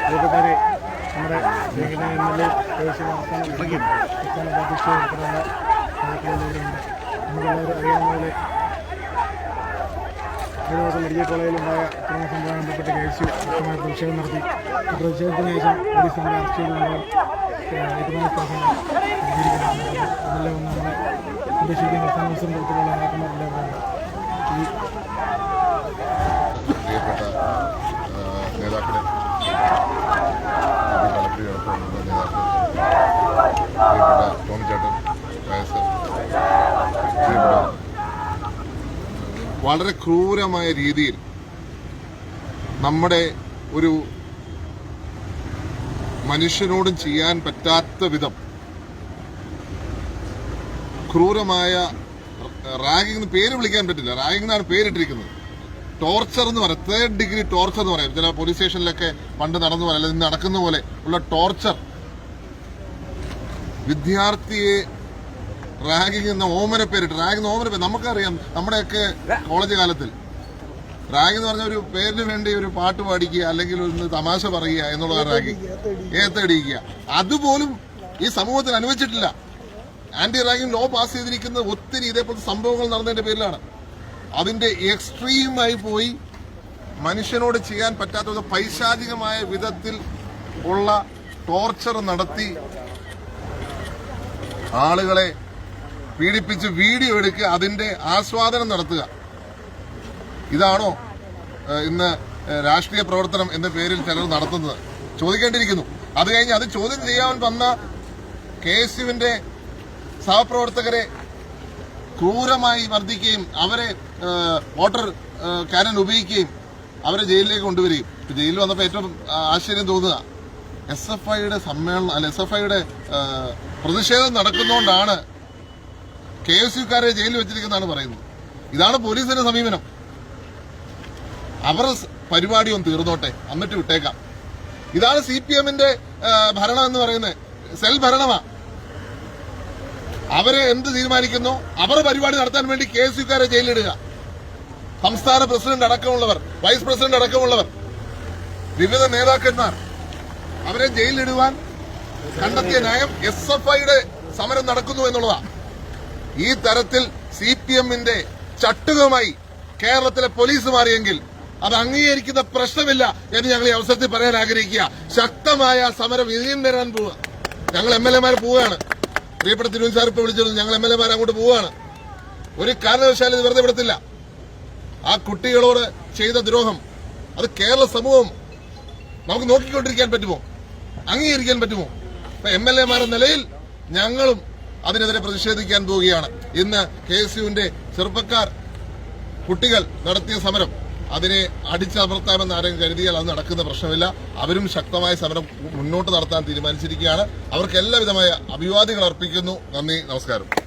പ്രിയപ്പെട്ടവരെ നമ്മുടെ ലേഖന എം എൽ എ ദേശീയ സംസ്ഥാന അധ്യക്ഷ ഉൾപ്പെടെയുള്ള നേതാക്കളിലൂടെയുണ്ട് നമുക്കെല്ലാവരും അറിയാവുന്ന പോലെ ദിവസം മെഡിക്കൽ കോളേജിലുണ്ടായ അക്രമ സംഭവം ബന്ധപ്പെട്ട് കേസ് ശക്തമായ പ്രതിഷേധം നടത്തി പ്രതിഷേധത്തിന് ശേഷം പോലീസ് നമ്മളെ അറസ്റ്റ് ചെയ്തുകൊണ്ട് ഒന്ന് നേതാക്കളെ വളരെ ക്രൂരമായ രീതിയിൽ നമ്മുടെ ഒരു മനുഷ്യനോടും ചെയ്യാൻ പറ്റാത്ത വിധം ക്രൂരമായ റാഗിംഗ് പേര് വിളിക്കാൻ പറ്റില്ല. റാഗിംഗ് എന്നാണ് പേരിട്ടിരിക്കുന്നത്. ടോർച്ചർ എന്ന് പറയാം. തേർഡ് ഡിഗ്രി ടോർച്ചർ എന്ന് പറയാം. ചില പോലീസ് സ്റ്റേഷനിലൊക്കെ പണ്ട് നടന്നു പോലെ അല്ലെങ്കിൽ നടക്കുന്ന പോലെ ഉള്ള ടോർച്ചർ വിദ്യാർത്ഥിയെ റാഗിങ് എന്ന ഓമന പേര് റാഗിങ് എന്ന ഓമന പേര്. നമുക്കറിയാം നമ്മുടെയൊക്കെ കോളേജ് കാലത്തിൽ റാഗ് എന്ന് പറഞ്ഞ ഒരു പേരിന് വേണ്ടി ഒരു പാട്ട് പാടിക്കുക അല്ലെങ്കിൽ ഒന്ന് തമാശ പറയുക എന്നുള്ളതാണ് റാഗിങ് ഏത്തടിക്കുക അതുപോലും ഈ സമൂഹത്തിൽ അനുവദിച്ചിട്ടില്ല. ആന്റി റാഗിങ് ലോ പാസ് ചെയ്തിരിക്കുന്ന ഒത്തിരി ഇതേപോലത്തെ സംഭവങ്ങൾ നടന്നതിന്റെ പേരിലാണ്. അതിന്റെ എക്സ്ട്രീമായി പോയി മനുഷ്യനോട് ചെയ്യാൻ പറ്റാത്ത പൈശാചികമായ വിധത്തിൽ ഉള്ള ടോർച്ചർ നടത്തി ആളുകളെ പീഡിപ്പിച്ച് വീഡിയോ എടുക്കുക അതിന്റെ ആസ്വാദനം നടത്തുക. ഇതാണോ ഇന്ന് രാഷ്ട്രീയ പ്രവർത്തനം എന്ന പേരിൽ ചിലർ നടത്തുന്നത്? ചോദിക്കേണ്ടിയിരിക്കുന്നു. അത് കഴിഞ്ഞ് അത് ചോദ്യം ചെയ്യാൻ വന്ന കെ എസ് യുവിന്റെ സഹപ്രവർത്തകരെ ക്രൂരമായി മർദ്ദിക്കുകയും അവരെ വോട്ടർ കാനൻ ഉപയോഗിക്കുകയും അവരെ ജയിലിലേക്ക് കൊണ്ടുവരികയും. ജയിലിൽ വന്നപ്പോൾ ഏറ്റവും ആശ്ചര്യം തോന്നുക. എസ് എഫ് ഐയുടെ സമ്മേളനം അല്ല എസ് എഫ് ഐയുടെ പ്രതിഷേധം നടക്കുന്നതുകൊണ്ടാണ് കെ എസ് യുക്കാരെ ജയിലിൽ വെച്ചിരിക്കുന്നതാണ് പറയുന്നത്. ഇതാണ് പോലീസിന്റെ സമീപനം. അവരുടെ പരിപാടി ഒന്ന് തീർന്നോട്ടെ. എന്നിട്ട് വിട്ടേക്കാം. ഇതാണ് സി പി എമ്മിന്റെ ഭരണം എന്ന് പറയുന്നത്. സെൽ ഭരണമാ. അവരെ എന്ത് തീരുമാനിക്കുന്നു? അവരുടെ പരിപാടി നടത്താൻ വേണ്ടി കെ എസ് യുക്കാരെ ജയിലിലിടുക. സംസ്ഥാന പ്രസിഡന്റ് അടക്കമുള്ളവർ വൈസ് പ്രസിഡന്റ് അടക്കമുള്ളവർ വിവിധ നേതാക്കന്മാർ അവരെ ജയിലിലിടുവാൻ കണ്ടെത്തിയ നയം എസ് എഫ് ഐയുടെ സമരം നടക്കുന്നു എന്നുള്ളതാണ് ഈ തരത്തിൽ സി പി എമ്മിന്റെ ചട്ടുകമായി കേരളത്തിലെ പോലീസ് മാറിയെങ്കിൽ അത് അംഗീകരിക്കുന്ന പ്രശ്നമില്ല എന്ന് ഞങ്ങൾ ഈ അവസരത്തിൽ പറയാൻ ആഗ്രഹിക്കുക. ശക്തമായ സമരം ഇനിയും വരാൻ പോവുക. ഞങ്ങൾ എം എൽ എമാർ പോവുകയാണ്. പ്രിയപ്പെട്ട തിരുവൻ സാർ ഇപ്പൊ വിളിച്ചിരുന്നു. ഞങ്ങൾ എം എൽ എമാർ അങ്ങോട്ട് പോവുകയാണ്. ഒരു കാരണവശാലും ഇത് വെറുതെ വിടത്തില്ല. ആ കുട്ടികളോട് ചെയ്ത ദ്രോഹം അത് കേരള സമൂഹം നമുക്ക് നോക്കിക്കൊണ്ടിരിക്കാൻ പറ്റുമോ? അംഗീകരിക്കാൻ പറ്റുമോ? എം എൽ എമാരുടെ നിലയിൽ ഞങ്ങളും അതിനെതിരെ പ്രതിഷേധിക്കാൻ പോവുകയാണ്. ഇന്ന് കെ എസ് യുവിന്റെ ചെറുപ്പക്കാർ കുട്ടികൾ നടത്തിയ സമരം അതിനെ അടിച്ചമർത്താമെന്ന് ആരെങ്കിലും കരുതിയാൽ അത് നടക്കുന്ന പ്രശ്നമില്ല. അവരും ശക്തമായ സമരം മുന്നോട്ട് നടത്താൻ തീരുമാനിച്ചിരിക്കുകയാണ്. അവർക്ക് എല്ലാവിധമായ അഭിവാദ്യങ്ങൾ അർപ്പിക്കുന്നു. നന്ദി നമസ്കാരം.